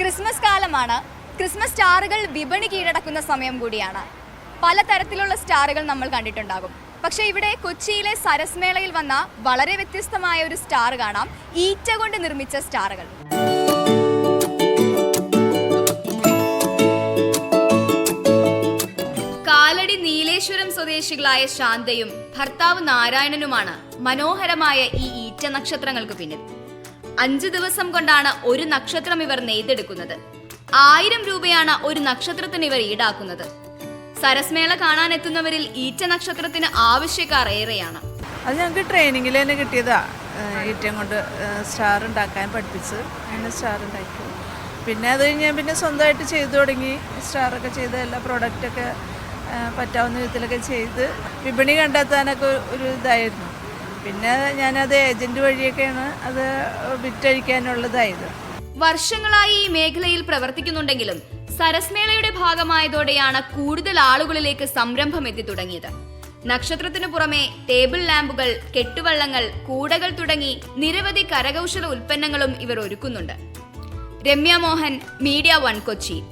Christmas കാലമാണ്. Christmas സ്റ്റാറുകൾ വിപണി കീഴടക്കുന്ന സമയം കൂടിയാണ്. പലതരത്തിലുള്ള സ്റ്റാറുകൾ നമ്മൾ കണ്ടിട്ടുണ്ടാകും. പക്ഷേ ഇവിടെ കൊച്ചിയിലെ സരസ്മേളയിൽ വന്ന വളരെ വ്യത്യസ്തമായ ഒരു സ്റ്റാർ കാണാം. ഈറ്റ കൊണ്ട് നിർമ്മിച്ച സ്റ്റാറുകൾ. കാലടി നീലേശ്വരം സ്വദേശികളായ ശാന്തയും ഭർത്താവ് നാരായണനുമാണ് മനോഹരമായ ഈ ഈറ്റ നക്ഷത്രങ്ങൾക്ക് പിന്നിൽ. അഞ്ചു ദിവസം കൊണ്ടാണ് ഒരു നക്ഷത്രം ഇവർ നെയ്തെടുക്കുന്നത്. ആയിരം രൂപയാണ് ഒരു നക്ഷത്രത്തിന് ഇവർ ഈടാക്കുന്നത്. സരസ്മേള കാണാനെത്തുന്നവരിൽ ഈറ്റ നക്ഷത്രത്തിന് ആവശ്യക്കാർ ഏറെയാണ്. അത് ഞങ്ങൾക്ക് ട്രെയിനിങ്ങിൽ തന്നെ കിട്ടിയതാ. ഈറ്റം കൊണ്ട് സ്റ്റാർ ഉണ്ടാക്കാൻ പഠിപ്പിച്ച് അങ്ങനെ സ്റ്റാർ ഉണ്ടാക്കി. പിന്നെ അത് കഴിഞ്ഞ് പിന്നെ സ്വന്തമായിട്ട് ചെയ്തു തുടങ്ങി. സ്റ്റാറൊക്കെ ചെയ്ത് എല്ലാ പ്രോഡക്റ്റൊക്കെ പറ്റാവുന്ന വിധത്തിലൊക്കെ ചെയ്ത് വിപണി കണ്ടെത്താനൊക്കെ ഒരു ഇതായിരുന്നു. പിന്നെ ഞാനത് ഏജന്റ് വഴിയൊക്കെയാണ് അത് വിറ്റഴിക്കാനുള്ളതായത്. വർഷങ്ങളായി ഈ മേഖലയിൽ പ്രവർത്തിക്കുന്നുണ്ടെങ്കിലും സരസ്മേളയുടെ ഭാഗമായതോടെയാണ് കൂടുതൽ ആളുകളിലേക്ക് സംരംഭം എത്തി തുടങ്ങിയത്. നക്ഷത്രത്തിനു പുറമെ ടേബിൾ ലാമ്പുകൾ കെട്ടുവള്ളങ്ങൾ കൂടകൾ തുടങ്ങി നിരവധി കരകൗശല ഉൽപ്പന്നങ്ങളും ഇവർ ഒരുക്കുന്നുണ്ട്. Ramya Mohan media one Kochi.